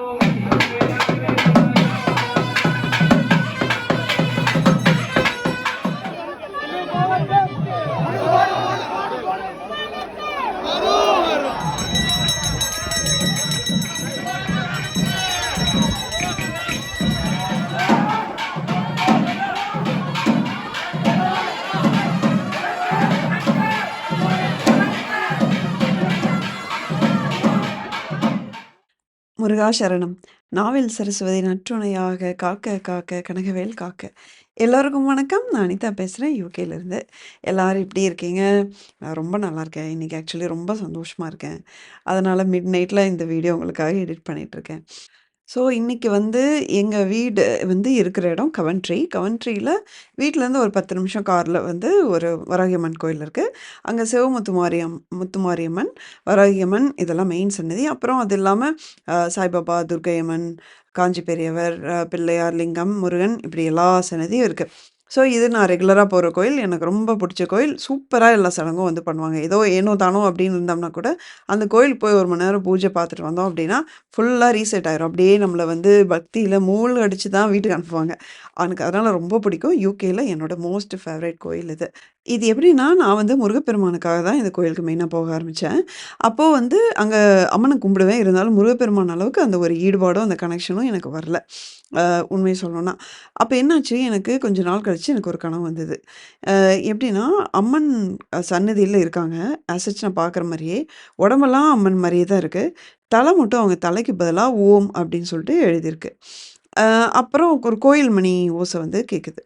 Obrigado. முருகா சரணம். நாவில் சரஸ்வதி நற்றுணையாக காக்க காக்க கனகவேல் காக்க. எல்லோருக்கும் வணக்கம். நான் அனிதா பேசுகிறேன் யூகேலேருந்து. எல்லோரும் இப்படி இருக்கீங்க? நான் ரொம்ப நல்லா இருக்கேன். இன்றைக்கி ஆக்சுவலி ரொம்ப சந்தோஷமாக இருக்கேன். அதனால் மிட் நைட்டில் இந்த வீடியோ உங்களுக்காக எடிட் பண்ணிகிட்ருக்கேன் ஸோ இன்னைக்கு வந்து எங்கள் வீடு வந்து இருக்கிற இடம் கவன்ட்ரி. கவன்ட்ரியில் வீட்டிலேருந்து ஒரு 10 நிமிஷம் காரில் வந்து ஒரு வராகியம்மன் கோயில் இருக்குது அங்கே சிவமுத்து மாரியம் முத்துமாரியம்மன், வராகியம்மன் இதெல்லாம் மெயின் சன்னதி. அப்புறம் அது இல்லாமல் சாய்பாபா, துர்கையம்மன் காஞ்சி பெரியவர், பிள்ளையார், லிங்கம், முருகன் இப்படி எல்லா சன்னதியும் இருக்குது ஸோ இது நான் ரெகுலராக போகிற கோயில். எனக்கு ரொம்ப பிடிச்ச கோயில். சூப்பராக எல்லா சடங்கும் வந்து பண்ணுவாங்க. ஏதோ ஏனோ தானோ அப்படின்னு இருந்தோம்னா கூட, அந்த கோயிலுக்கு போய் ஒரு மணி நேரம் பூஜை பார்த்துட்டு வந்தோம் அப்படின்னா, ஃபுல்லாக ரீசெட் ஆயிரும். அப்படியே நம்மளை வந்து பக்தியில் பக்தியில அடித்து தான் வீட்டுக்கு அனுப்புவாங்க. எனக்கு அதனால் ரொம்ப பிடிக்கும். யூகேயில் என்னோட மோஸ்ட் ஃபேவரேட் கோயில் இது. இது எப்படின்னா, நான் வந்து முருகப்பெருமானுக்காக தான் இந்த கோயிலுக்கு மெயினாக போக ஆரம்பித்தேன் அப்போது வந்து அங்கே அம்மனை கும்பிடுவேன். இருந்தாலும் முருகப்பெருமான் அளவுக்கு அந்த ஒரு ஈடுபாடும், அந்த கனெக்ஷனும் எனக்கு வரல. உண்மையை சொல்லணுன்னா சொல்லணும்னா. என்னாச்சு, எனக்கு கொஞ்ச நாள் கழித்து எனக்கு ஒரு கனவு வந்தது. எப்படின்னா, அம்மன் சன்னதியில் இருக்காங்க. ஆஸ் நான் பார்க்குற மாதிரியே உடம்பெல்லாம் அம்மன் மாதிரியே தான் இருக்குது தலை மட்டும் அவங்க தலைக்கு பதிலாக ஓம் அப்படின்னு சொல்லிட்டு எழுதியிருக்கு. அப்புறம் ஒரு கோயில் மணி ஓசை வந்து கேட்குது.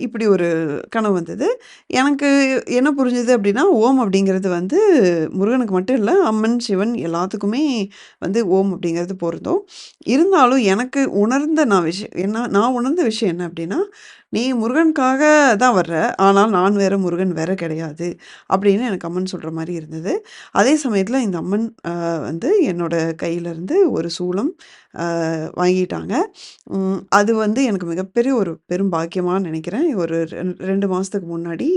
இப்படி ஒரு கனவு வந்தது. எனக்கு என்ன புரிஞ்சுது அப்படின்னா, ஓம் அப்படிங்கிறது வந்து முருகனுக்கு மட்டும் இல்லை அம்மன், சிவன் எல்லாத்துக்குமே வந்து ஓம் அப்படிங்கிறது பொருந்தும். இருந்தாலும் எனக்கு உணர்ந்த நான் விஷயம் என்ன நான் உணர்ந்த விஷயம் என்ன அப்படின்னா, "நீ முருகனுக்காக தான் வர்ற. ஆனால் நான் வேற, முருகன் வேற கிடையாது." அப்படின்னு எனக்கு அம்மன் சொல்கிற மாதிரி இருந்தது. அதே சமயத்தில் இந்த அம்மன் வந்து என்னோட கையிலேருந்து ஒரு சூலம் வாங்கிட்டாங்க. அது வந்து எனக்கு மிகப்பெரிய ஒரு பெரும் பாக்கியமான நினைக்கிறேன். ஒரு ரெண்டு மாதத்துக்கு முன்னாடி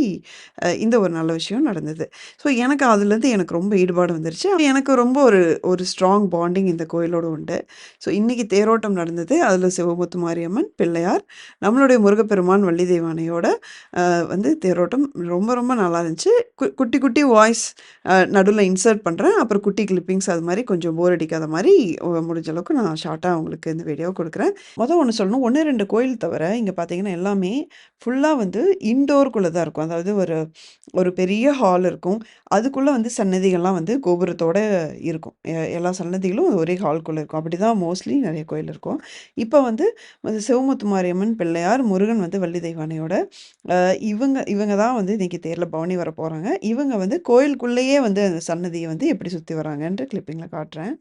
இந்த ஒரு நல்ல விஷயம் நடந்தது. ஸோ எனக்கு அதுலேருந்து எனக்கு ரொம்ப ஈடுபாடு வந்துருச்சு. எனக்கு ரொம்ப ஒரு ஒரு ஸ்ட்ராங் பாண்டிங் இந்த கோயிலோட உண்டு. ஸோ இன்றைக்கி தேரோட்டம் நடந்தது. அதில் சிவமுத்து மாரியம்மன், பிள்ளையார், நம்மளுடைய முருகப்பெருமான், வள்ளி தெய்வானையோட வந்து தேரோட்டம் ரொம்ப ரொம்ப நல்லா இருந்துச்சு. கு குட்டி குட்டி வாய்ஸ் நடுவில் இன்சர்ட் பண்ணுறேன் அப்புறம் குட்டி கிளிப்பிங்ஸ் அது மாதிரி கொஞ்சம் போர் அடிக்காத மாதிரி முடிஞ்ச அளவுக்கு நான் ஷார்ட்டாக உங்களுக்கு இந்த வீடியோ கொடுக்குறேன் மொதல் ஒன்று சொல்லணும். 1, 2 கோயில் தவிர, இங்கே பார்த்தீங்கன்னா எல்லாமே ஃபுல்லாக வந்து இன்டோருக்குள்ளே தான் இருக்கும். அதாவது ஒரு ஒரு பெரிய ஹால் இருக்கும். அதுக்குள்ளே வந்து சன்னதிகள்லாம் வந்து கோபுரத்தோடு இருக்கும். எ எல்லா சன்னதிகளும் ஒரே ஹால்குள்ளே இருக்கும். அப்படிதான் மோஸ்ட்லி நிறைய கோயில் இருக்கும். இப்போ வந்து அந்த சிவமுத்து மாரியம்மன், பிள்ளையார், முருகன் வந்து வள்ளி தெய்வானையோட இவங்க இவங்க தான் வந்து இன்றைக்கி தேரில் பவனி வர போகிறாங்க இவங்க வந்து கோயிலுக்குள்ளேயே வந்து அந்த சன்னதியை வந்து எப்படி சுற்றி வராங்கன்ற கிளிப்பிங்கில் காட்டுறேன்.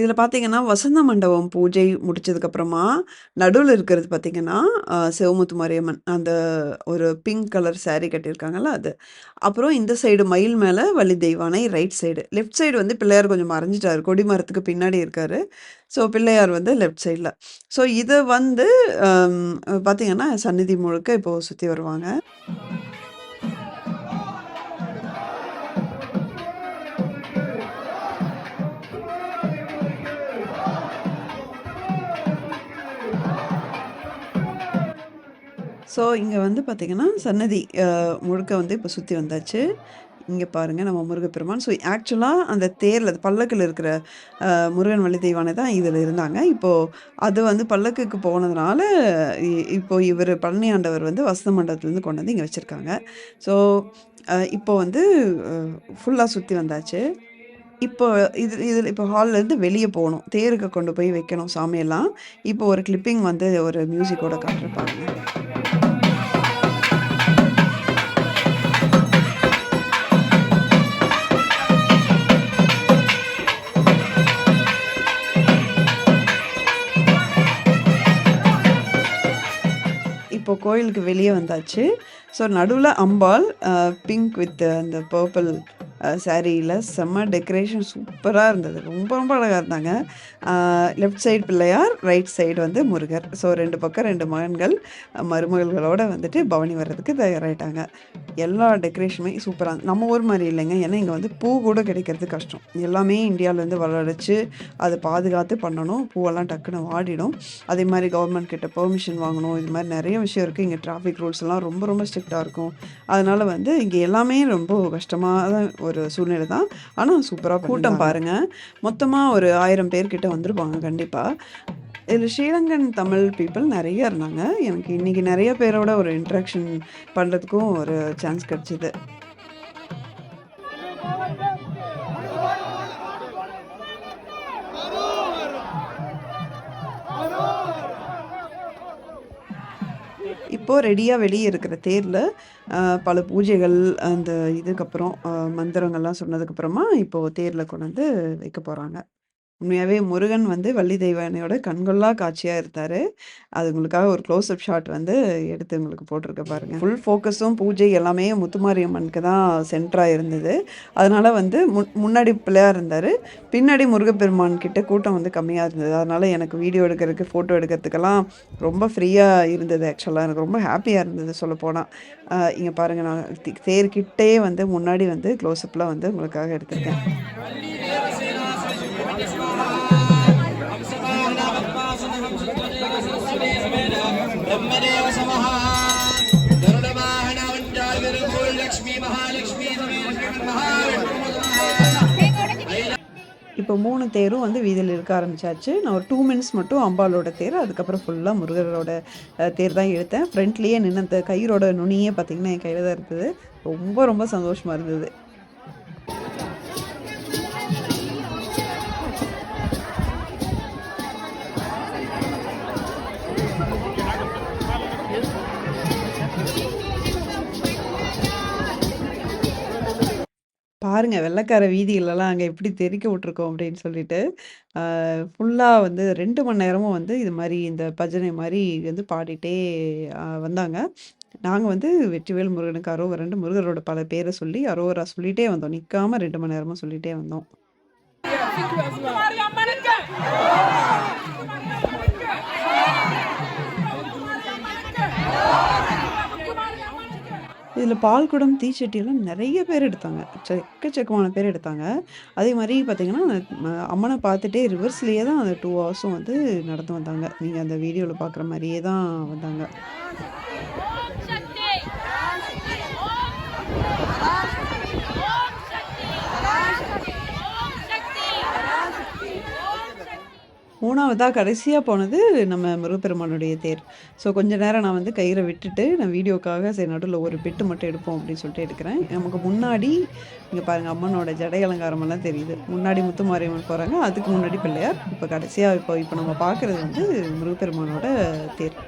இதில் பார்த்தீங்கன்னா, வசந்த மண்டபம் பூஜை முடிச்சதுக்கப்புறமா, நடுவில் இருக்கிறது பார்த்தீங்கன்னா, சிவமுத்து மாரியம்மன். அந்த ஒரு பிங்க் கலர் சாரி கட்டியிருக்காங்கல்ல அது. அப்புறம் இந்த சைடு மயில் மேலே Valli Deivanai right side. Left side வந்து பிள்ளையார் கொஞ்சம் மறைஞ்சிட்டார் கொடி மரத்துக்கு பின்னாடி இருக்காரு. ஸோ பிள்ளையார் வந்து லெஃப்ட் சைடில் ஸோ இதை வந்து பார்த்திங்கன்னா பார்த்தீங்கன்னா, சந்நிதி முழுக்க இப்போது சுற்றி வருவாங்க. ஸோ இங்கே வந்து பார்த்திங்கன்னா சன்னதி முழுக்க வந்து இப்போ சுற்றி வந்தாச்சு. இங்கே பாருங்கள் நம்ம முருகப்பெருமான். ஸோ ஆக்சுவலாக அந்த தேரில் பல்லக்கில் இருக்கிற முருகன், வள்ளி தெய்வானை தான் இதில் இருந்தாங்க. இப்போ அது வந்து பல்லக்குக்கு போனதுனால, இ இப்போ பழனி ஆண்டவர் வந்து வசந்த மண்டபத்துலேருந்து கொண்டு வந்து இங்கே வச்சுருக்காங்க ஸோ இப்போ வந்து ஃபுல்லாக சுற்றி வந்தாச்சு. இப்போ இது இதில் இப்போ ஹால்லேருந்து வெளியே போகணும் தேருக்கு கொண்டு போய் வைக்கணும் சாமியெல்லாம். இப்போ ஒரு கிளிப்பிங் வந்து ஒரு மியூசிக்கோட காட்டிருப்பாங்க இப்போ கோயிலுக்கு வெளியே வந்தாச்சு. ஸோ நடுவில் அம்பாள் பிங்க் வித் அந்த பர்பிள் சாரியில் செம்ம டெக்கரேஷன் சூப்பராக இருந்தது. ரொம்ப ரொம்ப அழகாக இருந்தாங்க. Left side Pillaiyar right side வந்து முருகர். ஸோ ரெண்டு பக்கம் ரெண்டு மகன்கள் மருமகள்களோடு மருமகள்களோட வந்துட்டு பவனி வர்றதுக்கு தயாராகிட்டாங்க எல்லா டெக்கரேஷனுமே சூப்பராக நம்ம ஊர் மாதிரி இல்லைங்க. ஏன்னா இங்கே வந்து பூ கூட கிடைக்கிறது கஷ்டம். எல்லாமே இந்தியாவிலேருந்து வரவழைச்சு அதை பாதுகாத்து பண்ணணும். பூவெல்லாம் டக்குன்னு வாடிடும். அதே மாதிரி கவர்மெண்ட் கிட்ட பெர்மிஷன் வாங்கணும். இது மாதிரி நிறைய விஷயம் இருக்குது இங்கே டிராஃபிக் ரூல்ஸ் எல்லாம் ரொம்ப ரொம்ப ஸ்ட்ரிக்டாக இருக்கும். அதனால் வந்து இங்கே எல்லாமே ரொம்ப கஷ்டமாக தான் ஒரு சூழ்நிலை தான். ஆனால் சூப்பராக கூட்டம் பாருங்கள் மொத்தமாக ஒரு ஆயிரம் பேர்கிட்ட வந்திருப்பாங்க கண்டிப்பாக இதில் ஸ்ரீலங்கன் தமிழ் பீப்புள் நிறைய இருந்தாங்க. எனக்கு இன்றைக்கி நிறைய பேரோட ஒரு இன்ட்ராக்ஷன் பண்ணுறதுக்கும் ஒரு சான்ஸ் கிடச்சிது. இப்போது ரெடியாக வெளியே இருக்கிற தேரில் பல பூஜைகள் அந்த இதுக்கப்புறம் மந்திரங்கள்லாம் சொன்னதுக்கப்புறமா இப்போது தேரில் கொண்டு வந்து வைக்க போகிறாங்க உண்மையாகவே முருகன் வந்து வள்ளி தெய்வானையோட கண்கொள்ளா காட்சியாக இருந்தார். அது உங்களுக்காக ஒரு க்ளோஸ்அப் ஷாட் வந்து எடுத்து உங்களுக்கு போட்டிருக்க பாருங்க. ஃபுல் ஃபோக்கஸும் பூஜை எல்லாமே முத்துமாரியம்மனுக்கு தான் சென்டராக இருந்தது. அதனால் வந்து முன் முன்னாடி பிள்ளையாக இருந்தார். பின்னாடி முருகப்பெருமான் கிட்ட கூட்டம் வந்து கம்மியாக இருந்தது. அதனால் எனக்கு வீடியோ எடுக்கிறதுக்கு ஃபோட்டோ எடுக்கிறதுக்கெல்லாம் ரொம்ப ஃப்ரீயாக இருந்தது ஆக்சுவலாக எனக்கு ரொம்ப ஹாப்பியாக இருந்தது சொல்லப்போனால் இங்கே பாருங்கள் நான் தேர்கிட்டே வந்து முன்னாடி வந்து க்ளோஸ்அப்பில் வந்து உங்களுக்காக எடுத்திருக்கேன். இப்போ மூணு தேரும் வந்து வீதியில் இருக்க ஆரம்பிச்சாச்சு. நான் ஒரு டூ மினிட்ஸ் மட்டும் அம்பாலோட தேர் அதுக்கப்புறம் ஃபுல்லாக முருகரோட தேர் தான் எடுத்தேன் ஃப்ரண்ட்லேயே நின்று அந்த கயிறோட நுனியே பார்த்தீங்கன்னா என் கையில் தான் இருந்தது. ரொம்ப ரொம்ப சந்தோஷமாக இருந்தது. பாருங்க வெள்ளக்கார வீதிகளெல்லாம் அங்கே எப்படி தெறிக்க விட்டுருக்கோம் அப்படின்னு சொல்லிட்டு ஃபுல்லாக வந்து ரெண்டு மணி நேரமும் வந்து இது மாதிரி இந்த பஜனை மாதிரி வந்து பாடிட்டே வந்தாங்க. நாங்கள் வந்து வெற்றிவேல் முருகனுக்கு அரோவரண்டு முருகரோட பல பேரை சொல்லி அரோவரா சொல்லிட்டே வந்தோம். நிற்காம ரெண்டு மணி நேரமும் சொல்லிட்டே வந்தோம். இதில் பால்குடம் தீச்சட்டியெல்லாம் நிறைய பேர் எடுத்தாங்க. எக்கச்சக்கமான பேர் எடுத்தாங்க. அதே மாதிரி பார்த்தீங்கன்னா அம்மனை பார்த்துட்டே ரிவர்ஸ்லேயே தான் அந்த டூ ஹவர்ஸும் வந்து நடந்து வந்தாங்க. நீங்கள் அந்த வீடியோவில் பார்க்குற மாதிரியே தான் வந்தாங்க. மூணாவதாக கடைசியாக போனது நம்ம முருகப்பெருமானுடைய தேர். ஸோ கொஞ்ச நேரம் நான் வந்து கயிறை விட்டுட்டு நான் வீடியோக்காக சரி நடுவில் ஒரு பெட்டு மட்டும் எடுப்போம் அப்படின்னு சொல்லிட்டு எடுக்கிறேன். நமக்கு முன்னாடி இங்கே பாருங்கள் அம்மனோட ஜடை அலங்காரமெல்லாம் தெரியுது. முன்னாடி முத்துமாரியம்மன் போகிறாங்க அதுக்கு முன்னாடி பிள்ளையார். இப்போ கடைசியாக இப்போ இப்போ நம்ம பார்க்குறது வந்து முருகப்பெருமானோட தேர்.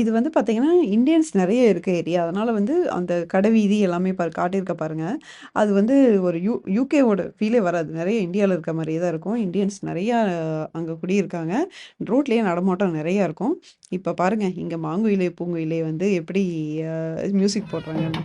இது வந்து பார்த்தீங்கன்னா, இந்தியன்ஸ் நிறைய இருக்க ஏரியா. அதனால் வந்து அந்த கடை வீதி எல்லாமே பாரு காட்டியிருக்க பாருங்க. அது வந்து ஒரு யூ யூகேவோட ஃபீலே வராது. நிறைய இந்தியாவில் இருக்க மாதிரியே தான் இருக்கும். இந்தியன்ஸ் நிறையா அங்கே குடியிருக்காங்க. ரோட்லேயே நடமாட்டம் நிறையா இருக்கும். இப்போ பாருங்கள் இங்கே "மாங்குயிலே பூங்குயிலே" வந்து எப்படி மியூசிக் போடுறாங்கன்னு.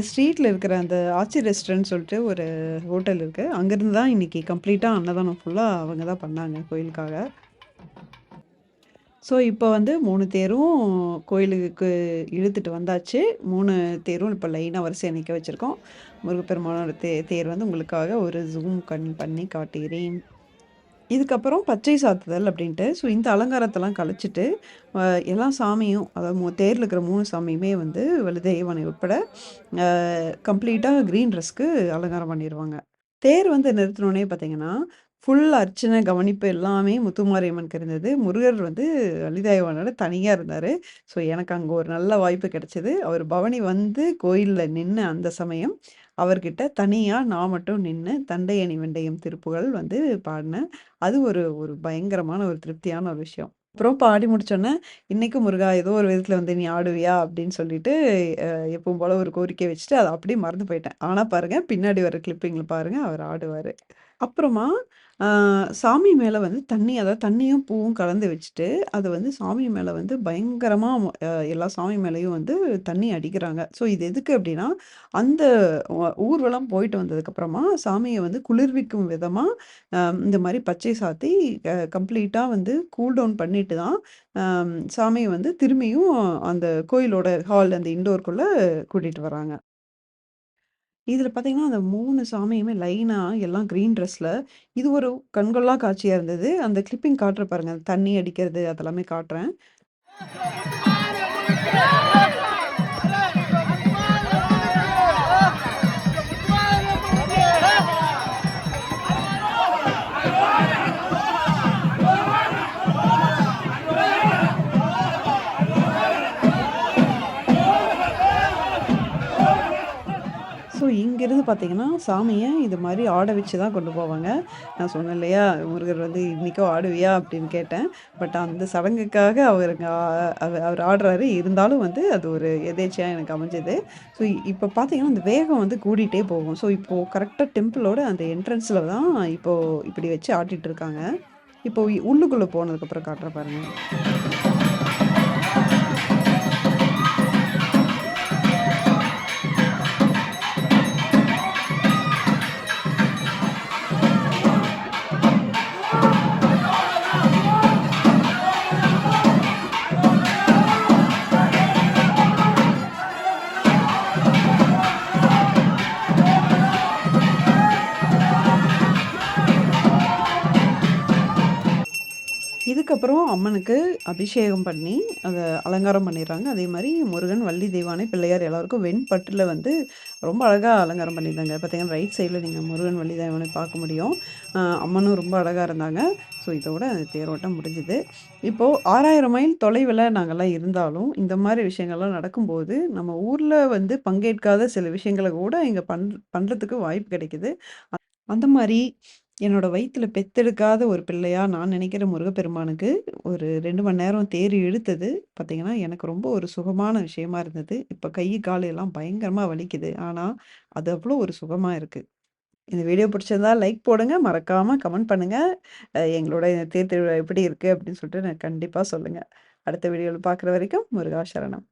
இந்த இருக்கிற அந்த ஆச்சி ரெஸ்டாரண்ட் சொல்லிட்டு ஒரு ஹோட்டல் இருக்கு. அங்கேருந்து தான் இன்னைக்கு கம்ப்ளீட்டாக அன்னதானம் ஃபுல்லாக அவங்க தான் பண்ணாங்க கோயிலுக்காக. ஸோ, இப்போ வந்து மூணு தேரும் கோயிலுக்கு இழுத்துட்டு வந்தாச்சு. மூணு தேரும் இப்போ லைனாக வரிசையை நிற்க வச்சுருக்கோம் முருகப்பெருமானோட தே தேர் வந்து உங்களுக்காக ஒரு ஜூம் கண் பண்ணி காட்டுகிறேன். இதுக்கப்புறம் பச்சை சாத்துதல் அப்படின்ட்டு. ஸோ, இந்த அலங்காரத்தெல்லாம் கழிச்சிட்டு, எல்லா சாமியும் அதாவது தேரில் இருக்கிற மூணு சாமியுமே வந்து வள்ளிதெய்வானை உட்பட கம்ப்ளீட்டாக க்ரீன் கிரீன் ட்ரெஸ்க்கு அலங்காரம் பண்ணிடுவாங்க தேர் வந்து நிறுத்தினோடனே பார்த்தீங்கன்னா, ஃபுல் அர்ச்சனை, கவனிப்பு எல்லாமே முத்துமாரியம்மனுக்கு இருந்தது. முருகர் வந்து லலிதாயவனோட தனியாக இருந்தார் ஸோ, எனக்கு அங்கே ஒரு நல்ல வாய்ப்பு கிடைச்சது. அவர் பவனி வந்து கோயிலில் நின்று அந்த சமயம், அவர்கிட்ட தனியாக நான் மட்டும் நின்று "தண்டையணி வெண்டயம்" திருப்புகழ் வந்து பாடினேன். அது ஒரு ஒரு பயங்கரமான ஒரு திருப்தியான ஒரு விஷயம். அப்புறம் பாடி முடிச்சோன்னே இன்னைக்கு முருகா ஏதோ ஒரு விதத்தில் வந்து நீ ஆடுவியா?" அப்படின்னு சொல்லிட்டு எப்பவும் போல ஒரு கோரிக்கை வச்சுட்டு, அதை அப்படியே மறந்து போயிட்டேன். ஆனால் பாருங்க, பின்னாடி வர கிளிப்பிங்கில் பாருங்க அவர் ஆடுவார் அப்புறமா சாமி மேலே வந்து தண்ணி அதாவது தண்ணியும், பூவும் கலந்து வச்சுட்டு, அதை வந்து சாமி மேலே வந்து பயங்கரமாக எல்லா சாமி மேலேயும் வந்து தண்ணி அடிக்கிறாங்க. ஸோ இது எதுக்கு அப்படின்னா, அந்த ஊர்வலம் போயிட்டு வந்ததுக்கப்புறமா, சாமியை வந்து குளிர்விக்கும் விதமாக இந்த மாதிரி பச்சை சாத்தி கம்ப்ளீட்டாக வந்து கூல் டவுன் பண்ணிட்டு தான், சாமியை வந்து திரும்பியும் அந்த கோயிலோட ஹால் அந்த இன்டோர்க்குள்ள கூட்டிகிட்டு வராங்க. இதில் பார்த்தீங்கன்னா, அந்த மூணு சாமியுமே லைனா எல்லாம் கிரீன் ட்ரெஸ்ல, இது ஒரு கண்கொள்ளா காட்சியா இருந்தது. அந்த கிளிப்பிங் காட்டுறேன் பாருங்க. அந்த தண்ணி அடிக்கிறது அதெல்லாமே காட்டுறேன். பார்த்தீங்கன்னா, சாமியை இது மாதிரி ஆட வச்சு தான் கொண்டு போவாங்க. நான் சொன்னேன் இல்லையா, முருகர் வந்து இன்றைக்கோ ஆடுவியா?" அப்படின்னு கேட்டேன். பட் அந்த சடங்குக்காக அவருங்க அவர் ஆடுறாரு. இருந்தாலும் வந்து அது ஒரு எதேச்சியாக எனக்கு அமைஞ்சது. ஸோ இப்போ பார்த்தீங்கன்னா, அந்த வேகம் வந்து கூடிட்டே போகும். ஸோ இப்போது கரெக்டாக டெம்பிளோட அந்த என்ட்ரன்ஸில் தான் இப்போது இப்படி வச்சு ஆட்டிட்டு இருக்காங்க. இப்போ உள்ளுக்குள்ளே போனதுக்கப்புறம் காட்டுறேன் பாருங்கள் அதுக்கப்புறம் அம்மனுக்கு அபிஷேகம் பண்ணி, அதை அலங்காரம் பண்ணிடுறாங்க. அதே மாதிரி முருகன், வள்ளி தெய்வானை, பிள்ளையார் எல்லாருக்கும் வெண்பட்டில் வந்து ரொம்ப அழகாக அலங்காரம் பண்ணியிருந்தாங்க. பார்த்தீங்கன்னா, ரைட் சைடில் நீங்கள் முருகன், வள்ளி தெய்வானை பார்க்க முடியும். அம்மனும் ரொம்ப அழகாக இருந்தாங்க. ஸோ இதோட அந்த தேரோட்டம் முடிஞ்சுது. இப்போ 6000 மைல் தொலைவில் நாங்கள்லாம் இருந்தாலும், இந்த மாதிரி விஷயங்கள்லாம் நடக்கும்போது, நம்ம ஊரில் வந்து பங்கேற்காத சில விஷயங்கள கூட இங்கே பண் பண்ணுறதுக்கு வாய்ப்பு கிடைக்குது. அந்த மாதிரி என்னோட வயிற்றுல பெத்தெடுக்காத ஒரு பிள்ளையா நான் நினைக்கிற முருகப்பெருமானுக்கு ஒரு ரெண்டு மணி நேரம் தேர் இழுத்தது பார்த்தீங்கன்னா, எனக்கு ரொம்ப ஒரு சுகமான விஷயமா இருந்தது. இப்போ கை, கால் எல்லாம் பயங்கரமாக வலிக்குது. ஆனால் அது அவ்வளோ ஒரு சுகமாக இருக்குது இந்த வீடியோ பிடிச்சிருந்தா லைக் போடுங்க. மறக்காமல் கமெண்ட் பண்ணுங்கள் எங்களோட இந்த தேர் திருவிழா எப்படி இருக்குது அப்படின்னு சொல்லிட்டு நான் கண்டிப்பாக சொல்லுங்கள் அடுத்த வீடியோவில் பார்க்குற வரைக்கும் முருகா சரணம்.